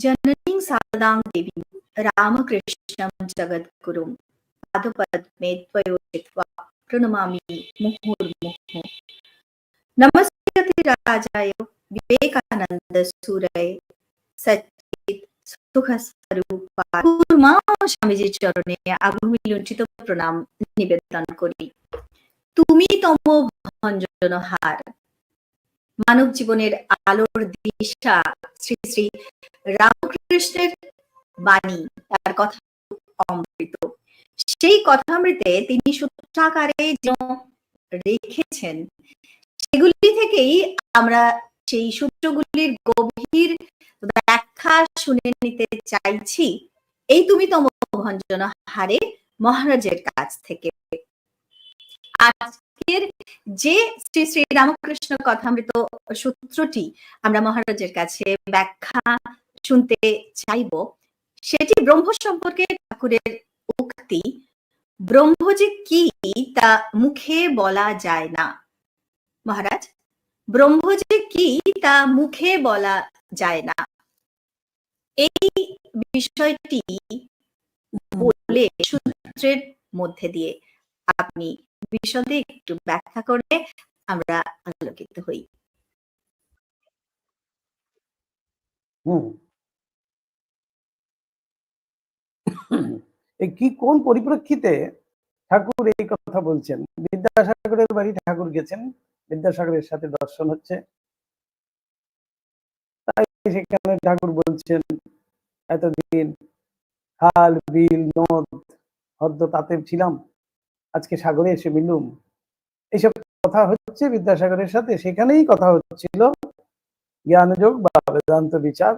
జననీం సారదాం దేవీం రామకృష్ణం జగద్గురుం పాదపద్మే త్వయోచిత్వా ప్రణమామి ముహుర్ముహు నమస్కృతి రాజాయ వివేకానంద নিবেদন করি তুমি তম ভঞ্জন হার মানব জীবনের আলোর দিশা শ্রী শ্রী রামকৃষ্ণের বাণী, তার কথা অমৃত সেই কথামৃতে তিনি সূত্রাকারে যেন রেখেছেন, সেগুলি থেকেই আমরা সেই সূত্রগুলির গভীর ব্যাখ্যা শুনে নিতে চাইছি। এই তুমি তম ভঞ্জন হারে মহারাজের কাছ থেকে। আজকের যে শ্রী শ্রী রামকৃষ্ণ কথামৃত সূত্রটি আমরা মহারাজের কাছে ব্যাখ্যা শুনতে চাইব, সেটি ব্রহ্ম সম্পর্কে ঠাকুরের উক্তি, ব্রহ্ম যে কি তা মুখে বলা যায় না। মহারাজ, ব্রহ্ম যে কি তা মুখে বলা যায় না। এই বিষয়টি বলে সূত্রের মধ্যে দিয়ে আপনি বিশদে একটু ব্যাখ্যা করে আমরা আলোকিত হই। কি কোন পরিপ্রেক্ষিতে ঠাকুর এই কথা বলছেন? বিদ্যাসাগরের বাড়ি ঠাকুর গেছেন, বিদ্যাসাগরের সাথে দর্শন হচ্ছে। তাই সেখানে ঠাকুর বলছেন, এতদিন খাল, বিল, নদ হদ্দ তাতে ছিলাম। আজকে সাগরে এসে মিলুম এইসব কথা হচ্ছে বিদ্যাসাগরের সাথে? সেখানেই কথা হচ্ছিল, জ্ঞানযোগ বা বেদান্ত বিচার,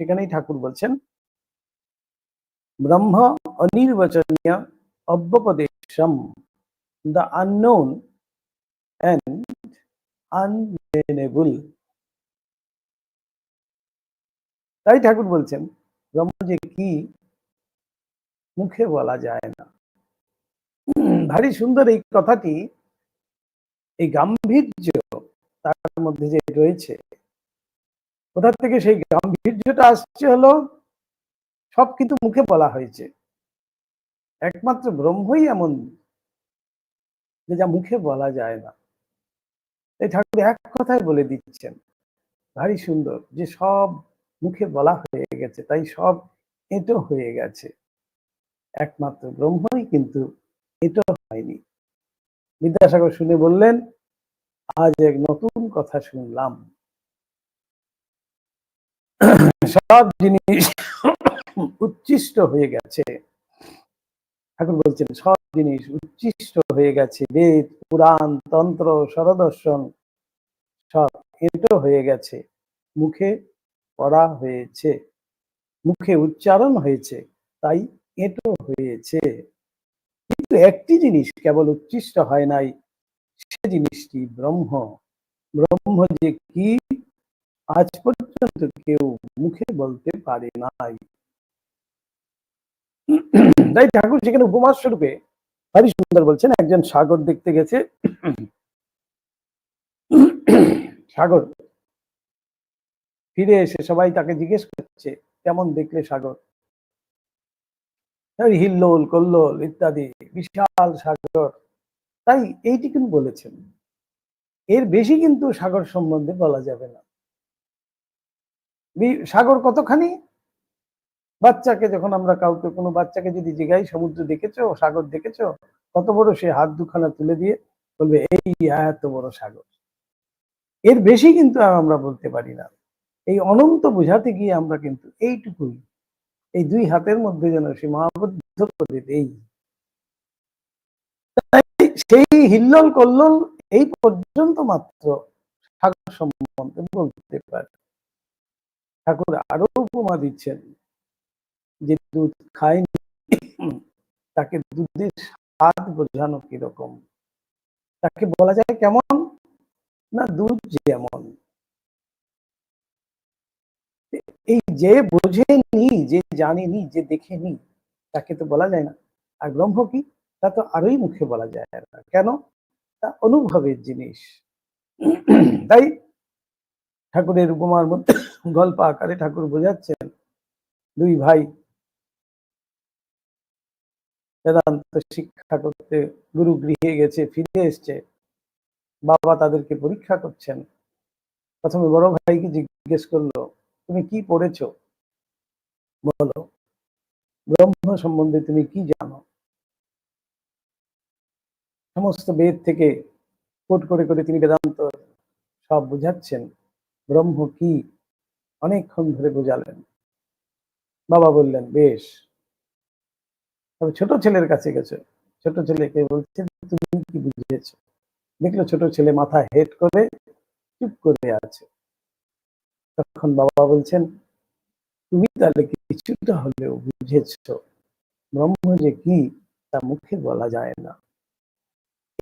সেখানেই ঠাকুর বলছেন, ব্রহ্ম অনির্বচনীয় অব্যপদেশম, দ্য আননোন অ্যান্ড আনমেনেবল তাই ঠাকুর বলছেন, ব্রহ্ম যে কি, মুখে বলা যায় না। ভারী সুন্দর এই কথাটি, এই গাম্ভীর্য তার মধ্যে যে রয়েছে, কোথা থেকে সেই গাম্ভীর্যটা আসছে হলো, সব কিন্তু মুখে বলা হয়েছে। একমাত্র ব্রহ্মই এমন যে যা মুখে বলা যায় না। এই ঠাকুর এক কথায় বলে দিচ্ছেন, ভারী সুন্দর, যে সব মুখে বলা হয়ে গেছে, তাই সব এটো হয়ে গেছে। একমাত্র ব্রহ্মই কিন্তু এটো হয়নি। বিদ্যাসাগর শুনে বললেন, আজ এক নতুন কথা শুনলাম। সব জিনিস উচ্ছিষ্ট হয়ে গেছে। ঠাকুর বলছেন, সব জিনিস উচ্ছিষ্ট হয়ে গেছে। বেদ, পুরাণ, তন্ত্র সরদর্শন সব এটো হয়ে গেছে। মুখে পড়া হয়েছে। মুখে উচ্চারণ হয়েছে। তাই এটো হয়েছে। কিন্তু একটি জিনিস কেবল উচ্ছিষ্ট হয় নাই, সে জিনিসটি ব্রহ্ম। ব্রহ্ম যে কি, আজ পর্যন্ত কেউ মুখে বলতে পারে নাই। তাই ঠাকুর সেখানে উপমাস স্বরূপে ভারী সুন্দর বলছেন, একজন সাগর দেখতে গেছে। সাগর। ফিরে এসে সবাই তাকে জিজ্ঞেস করছে, কেমন দেখলে সাগর? হিল্লোল, কল্লোল ইত্যাদি, বিশাল সাগর। তাই এইটি কিন্তু বলেছেন। এর বেশি কিন্তু সাগর সম্বন্ধে বলা যাবে না। সাগর কতখানি? বাচ্চাকে যখন আমরা কাউকে, কোনো বাচ্চাকে যদি জিগাই সমুদ্র দেখেছ? সাগর দেখেছ? কত বড় সে হাত দুখানা তুলে দিয়ে বলবে, এই এত বড় সাগর। এর বেশি কিন্তু আমরা বলতে পারি না। এই অনন্ত বোঝাতে গিয়ে আমরা কিন্তু এইটুকুই এই দুই হাতের মধ্যে যেন সীমাবদ্ধ করে দেই সেই হিল্লোল কল্লোল এই পর্যন্ত মাত্র সাগর সম্বন্ধে বলতে পারে। ঠাকুর আরও উপমা দিচ্ছেন যে দুধ খায়নি, তাকে দুধের স্বাদ বোঝানো কীরকম? তাকে বলা যায় কেমন? না দুধ যেমন। এই যে বোঝেনি যে জানেনি যে দেখেনি তাকে তো বলা যায় না। আর ব্রহ্ম কি? তা তো আরোই মুখে বলা যায় না। কেন? তা অনুভবের জিনিস। তাই ঠাকুরের উপমার মধ্যে গল্প আকারে ঠাকুর বোঝাচ্ছেন, দুই ভাই বেদান্ত শিক্ষা করতে গুরু গৃহে গেছে, ফিরে এসছে। বাবা তাদেরকে পরীক্ষা করছেন। প্রথমে বড় ভাইকে জিজ্ঞেস করল তুমি কি পড়েছো? বলো। ব্রহ্ম সম্বন্ধে তুমি কি জানো? সমস্ত বেদ থেকে কোট করে করে তিনি বেদান্ত সব বুঝাচ্ছেন। ব্রহ্ম কি? অনেকক্ষণ ধরে বোঝালেন। বাবা বললেন, বেশ। তবে ছোট ছেলের কাছে গেছে। ছোট ছেলেকে বলছে, তুমি কি বুঝেছ দেখল ছোট ছেলে মাথা হেড করে চুপ করে আছে। তখন বাবা বলছেন, তুমি তাহলে কিছুটা হলেও বুঝেছ, ব্রহ্ম যে কি তা মুখে বলা যায় না।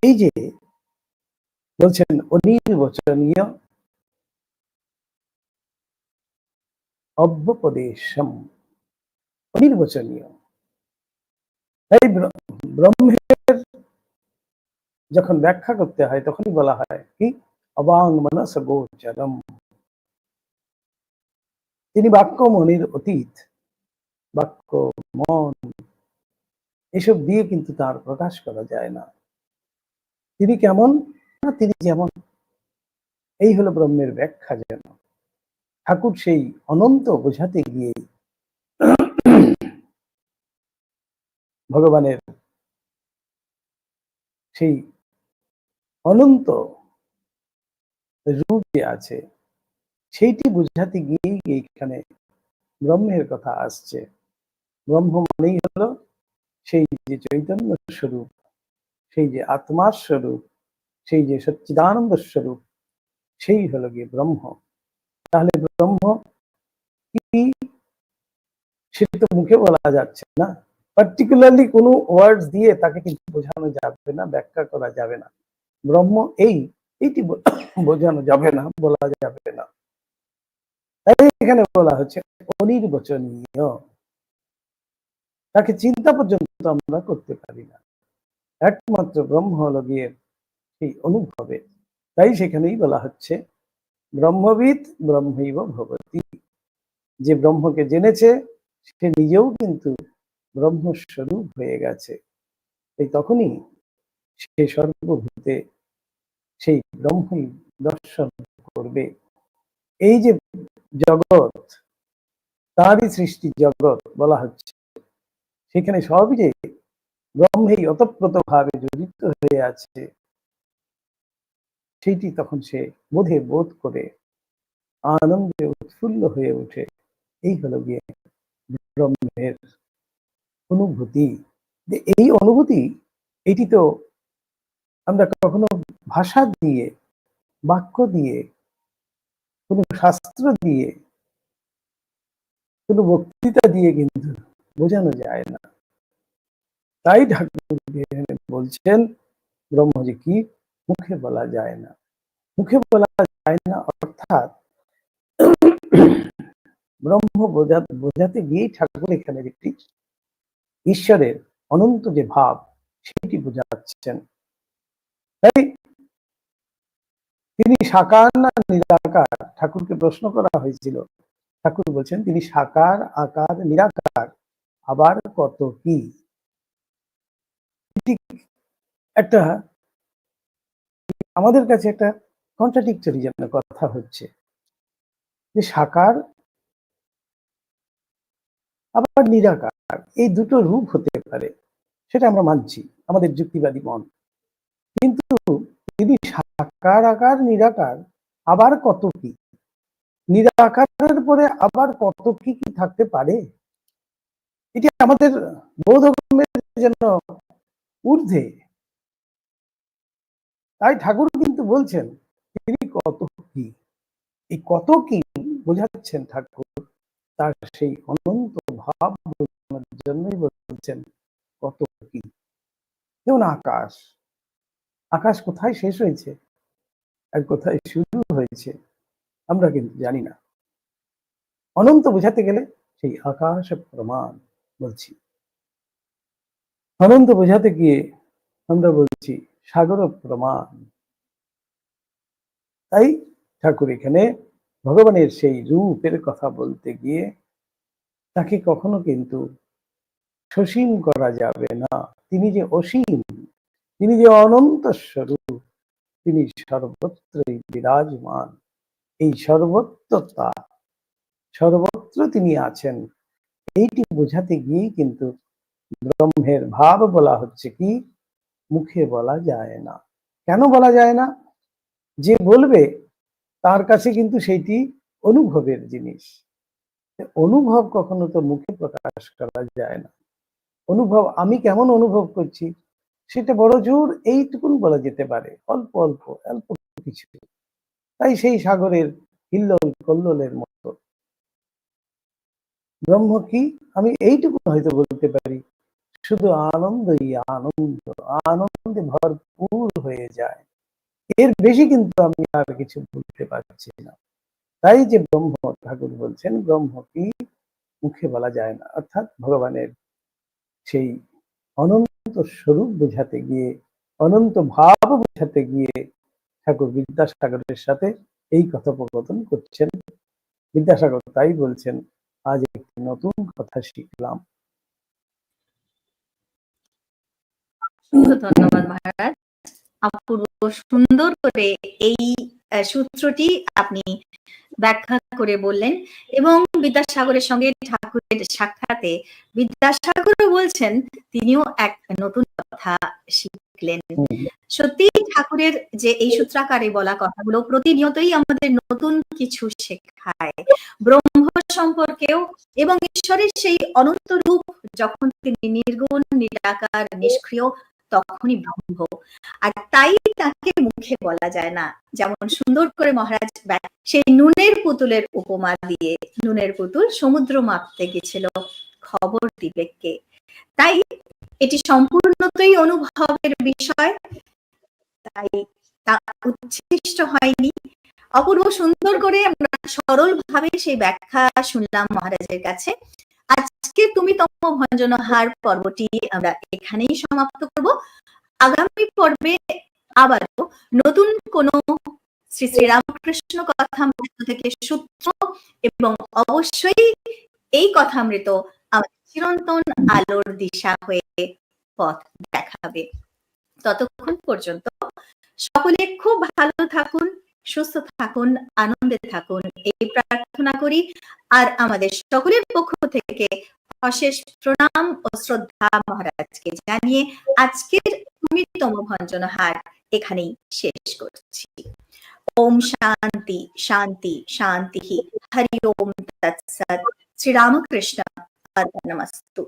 এই যে বলছেন অনির্বচনীয় অব্যপদেশম। অনির্বচনীয় তাই ব্রহ্মের যখন ব্যাখ্যা করতে হয়, তখনই বলা হয় কি? অবাং মনস গোচরম। তিনি বাক্য মনের অতীত বাক্য মন এসব দিয়ে কিন্তু তার প্রকাশ করা যায় না। তিনি কেমন? না, তিনি যেমন। এই হলো ব্রহ্মের ব্যাখ্যা যেন। ঠাকুর সেই অনন্ত বোঝাতে গিয়ে ভগবানের সেই অনন্ত রূপ যে আছে। সেইটি বুঝাতে গিয়েই এইখানে ব্রহ্মের কথা আসছে। ব্রহ্ম মানেই হলো সেই যে চৈতন্য স্বরূপ, সেই যে আত্মার স্বরূপ, সেই যে সচ্চিদানন্দ স্বরূপ, সেই হলো গিয়ে ব্রহ্ম। তাহলে ব্রহ্ম কি? সেটা তো মুখে বলা যাচ্ছে না। পার্টিকুলারলি কোনো ওয়ার্ডস দিয়ে তাকে কিন্তু বোঝানো যাবে না, ব্যাখ্যা করা যাবে না। ব্রহ্ম এই, এইটি বোঝানো যাবে না, বলা যাবে না। তাই এখানে বলা হচ্ছে অনির্বচনীয়। তাকে চিন্তা পর্যন্ত আমরা করতে পারি না। একমাত্র ব্রহ্ম হলো গিয়ে সেই অনুভবে। তাই সেখানেই বলা হচ্ছে ব্রহ্মবিদ ব্রহ্মৈব ভবতি। যে ব্রহ্মকে জেনেছে, সে নিজেও কিন্তু ব্রহ্মস্বরূপ হয়ে গেছে। এই তখনই সে সর্বভূতে সেই ব্রহ্মই দর্শন করবে। এই যে জগৎ, তারই সৃষ্টি জগৎ বলা হচ্ছে। সেখানে সবই যে ব্রহ্মেই অতপ্রত ভাবে জড়িত হয়ে আছে, সেইটি তখন সে বোধে বোধ করে আনন্দে উৎফুল্ল হয়ে ওঠে। এই হলো গিয়ে ব্রহ্মের অনুভূতি। যে এই অনুভূতি, এটি তো আমরা কখনো ভাষা দিয়ে, বাক্য দিয়ে কোনো শাস্ত্র দিয়ে, কোনো বক্তৃতা দিয়ে কিন্তু বোঝানো যায় না। তাই ঠাকুর বলছেন, ব্রহ্ম যে কি, মুখে বলা যায় না। মুখে বলা যায় না অর্থাৎ ব্রহ্ম বোঝা, বোঝাতে গিয়েই ঠাকুর এখানে একটি ঈশ্বরের অনন্ত যে ভাব, সেটি বোঝাচ্ছেন। তাই তিনি সাকার না নিরাকার? ঠাকুরকে প্রশ্ন করা হয়েছিল। ঠাকুর বলছেন, তিনি সাকার, আকার, নিরাকার, আবার কত কি? একটা আমাদের কাছে একটা কন্ট্রাডিক্টরি যেন কথা হচ্ছে। যে সাকার আবার নিরাকার, এই দুটো রূপ হতে পারে, সেটা আমরা মানছি, আমাদের যুক্তিবাদী মন। কিন্তু যদি সাকার আকার, নিরাকার, আবার কত কি? নিরাকারের পরে আবার কত কি কি থাকতে পারে? এটি আমাদের বোধগম্যের জন্য ঊর্ধ্বে। তাই ঠাকুর কিন্তু বলছেন, তিনি কত কি? এই কত কি বোঝাচ্ছেন ঠাকুর, তার সেই অনন্ত ভাব বোঝানোর জন্যই বলছেন, কত কি? যেমন আকাশ আকাশ কোথায় শেষ হয়েছে? আর কোথায় শুরু হয়েছে? আমরা কিন্তু জানি না। অনন্ত বোঝাতে গেলে সেই আকাশ প্রমাণ বলছি। অনন্ত বোঝাতে গিয়ে আমরা বলছি সাগর প্রমাণ। তাই ঠাকুর এখানে ভগবানের সেই রূপের কথা বলতে গিয়ে তাকে কখনো কিন্তু সসীম করা যাবে না। তিনি যে অসীম তিনি যে অনন্ত স্বরূপ, তিনি সর্বত্রই বিরাজমান। এই সর্বত্রতা, সর্বত্র তিনি আছেন, এইটি বোঝাতে গিয়েই কিন্তু ব্রহ্মের ভাব বলা হচ্ছে কি? মুখে বলা যায় না। কেন বলা যায় না? যে বলবে, তার কাছে কিন্তু সেইটি অনুভবের জিনিস। অনুভব কখনো তো মুখে প্রকাশ করা যায় না। অনুভব আমি কেমন অনুভব করছি? সেটা বড় জোর এইটুকুন বলা যেতে পারে। অল্প অল্প অল্প কিছু। তাই সেই সাগরের হিল্লোল কল্লোলের মতো। ব্রহ্ম কি? আমি এইটুকু হয়তো বলতে পারি। শুধু আনন্দই আনন্দ। আনন্দে ভরপুর হয়ে যায়। এর বেশি কিন্তু আমি আর কিছু বলতে পারছি না। তাই যে ব্রহ্ম ঠাকুর বলছেন, ব্রহ্ম কি? মুখে বলা যায় না। অর্থাৎ ভগবানের সেই অনন্ত স্বরূপ বোঝাতে গিয়ে, অনন্ত ভাব বোঝাতে গিয়ে ঠাকুর বিদ্যাসাগরের সাথে এই কথোপকথন করছেন। বিদ্যাসাগর তাই বলছেন, আজ একটি নতুন কথা শিখলাম। ধন্যবাদ মহারাজ। অপূর্ব সুন্দর করে এই সূত্রটি আপনি ব্যাখ্যা করে বললেন এবং বিদ্যাসাগরের সঙ্গে ঠাকুরের সাক্ষাতে বিদ্যাসাগরও বলছেন তিনিও এক নতুন কথা শিখলেন। সত্যি ঠাকুরের যে এই সূত্রাকারে বলা কথাগুলো প্রতিনিয়তই আমাদের নতুন কিছু শেখায়। ব্রহ্ম সম্পর্কেও এবং ঈশ্বরের সেই অনন্ত রূপ যখন তিনি নির্গুণ নিরাকার নিষ্ক্রিয় তখনই ব্রহ্ম আর তাই তাকে মুখে বলা যায় না। যেমন সুন্দর করে মহারাজ সেই নুনের পুতুলের উপমা দিয়ে নুনের পুতুল সমুদ্র মাপতে গেছিল। খবর দিবে কে? তাই এটি সম্পূর্ণতই অনুভবের বিষয়। তাই তা উচ্ছিষ্ট হয়নি। অপূর্ব সুন্দর করে আমরা সরল ভাবে সেই ব্যাখ্যা শুনলাম মহারাজের কাছে। আজকে তুমি তম ভঞ্জনহার পর্বটি আমরা এখানেই সমাপ্ত করব। আগামী পর্বে আবারও নতুন কোন শ্রী শ্রী রামকৃষ্ণ কথামৃত থেকে সূত্র এবং অবশ্যই এই কথামৃত আমাদের চিরন্তন আলোর দিশা হয়ে পথ দেখাবে। ততক্ষণ পর্যন্ত সকলে খুব ভালো থাকুন সুস্থ থাকুন, আনন্দে থাকুন। এই প্রার্থনা করি আর আমাদের সকলের পক্ষ থেকে অশেষ প্রণাম ও শ্রদ্ধা মহারাজকে জানিয়ে আজকের তুমিতম ভঞ্জনহার এখানেই শেষ করছি। ওম শান্তি শান্তি শান্তি। হরি ওম তৎসৎ। শ্রীরামকৃষ্ণ। অর্পণমস্তু